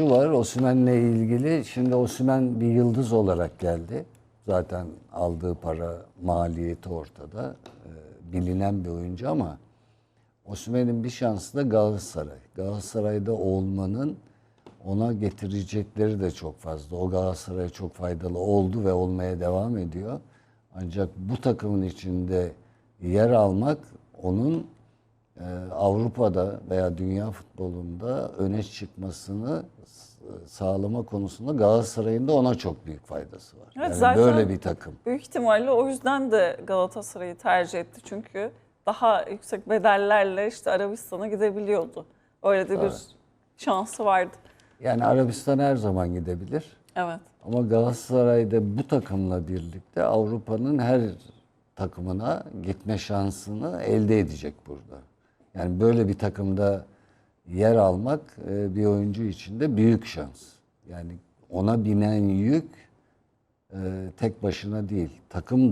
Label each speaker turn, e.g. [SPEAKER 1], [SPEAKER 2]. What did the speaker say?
[SPEAKER 1] Şu var Osimhen'le ilgili. Şimdi Osimhen bir yıldız olarak geldi. Zaten aldığı para maliyeti ortada. Ee, bilinen bir oyuncu ama Osimhen'in bir şansı da Galatasaray. Galatasaray'da olmanın ona getirecekleri de çok fazla. O Galatasaray'a çok faydalı oldu ve olmaya devam ediyor. Ancak bu takımın içinde yer almak onun Avrupa'da veya dünya futbolunda öne çıkmasını sağlama konusunda Galatasaray'ın da ona çok büyük faydası var.
[SPEAKER 2] Evet,
[SPEAKER 1] yani
[SPEAKER 2] zaten-
[SPEAKER 1] böyle bir takım.
[SPEAKER 2] Büyük ihtimalle o yüzden de Galatasaray'ı tercih etti. Çünkü daha yüksek bedellerle işte Arabistan'a gidebiliyordu. Öyle de bir şansı vardı.
[SPEAKER 1] Yani Arabistan her zaman gidebilir.
[SPEAKER 2] Evet.
[SPEAKER 1] Ama Galatasaray'da bu takımla birlikte Avrupa'nın her takımına gitme şansını elde edecek burada. Yani böyle bir takımda yer almak e, bir oyuncu için de büyük şans. Yani ona binen yük e, tek başına değil. Takım